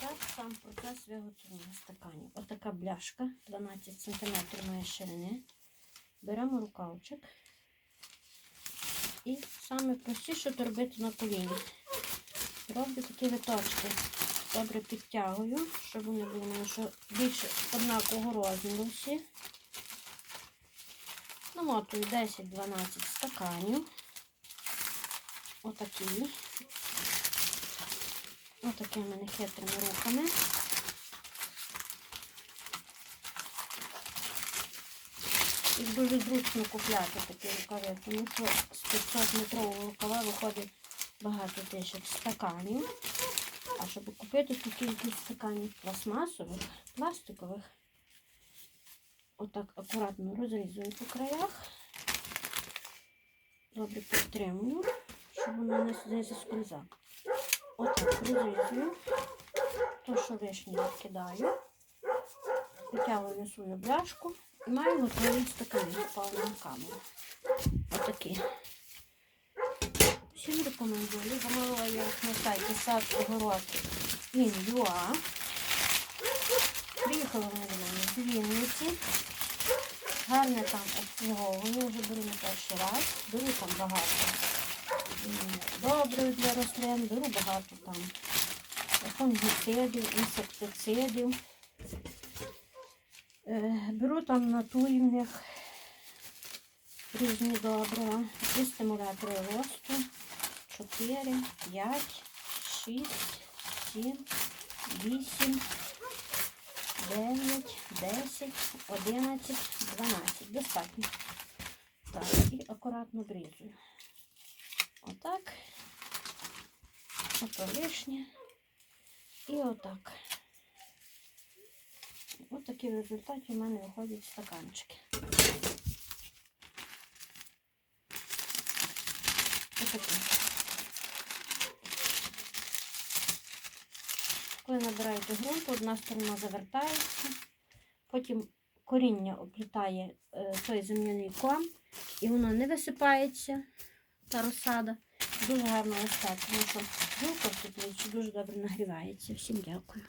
Так, сам процес виготовлення стаканів. Отака бляшка 12 см має ширини. Беремо рукавчик. І саме простіше то робити на коліні. Роблю такі виточки. Добре підтягую, щоб вони були що більше однакового розміру всі. Намотую 10-12 стаканів. Отакі. Отакими нехитрими руками. І дуже зручно купляти такі рукави, тому що з 500 метрового рукава виходить багато тисяч стаканів. А щоб купити ту кількість стаканів пластмасових, пластикових, отак акуратно розрізую по краях. Добре підтримую, щоб воно не, заскользало. Отак розрізую. То, що вишні відкидаю. Витягую свою бляшку і маю готові стакани повним камеру. Отакі. Всім рекомендую. Замовила я їх на сайті сад огород Ін'юа. Приїхала вони до мене з Вінниці. Гарне там обслуговування, вже беру не перший раз. Беру там багато добрив для рослин, беру багато там фунгіцидів, інсектицидів. Е, Беру там натурних різні добрива і стимулятори росту 4, 5, 6, 7, 8, 9, 10, 11, 12. Достатньо. Так, і акуратно брізую. Отак. Ото лишнє. І отак. Ось такі в результаті в мене виходять стаканчики. Ось такі. Коли набираєте ґрунт, одна сторона завертається, потім коріння оплітає е, той земляний ком, і воно не висипається, та розсада. Дуже гарно що ґрунт в дуже добре нагрівається. Всім дякую.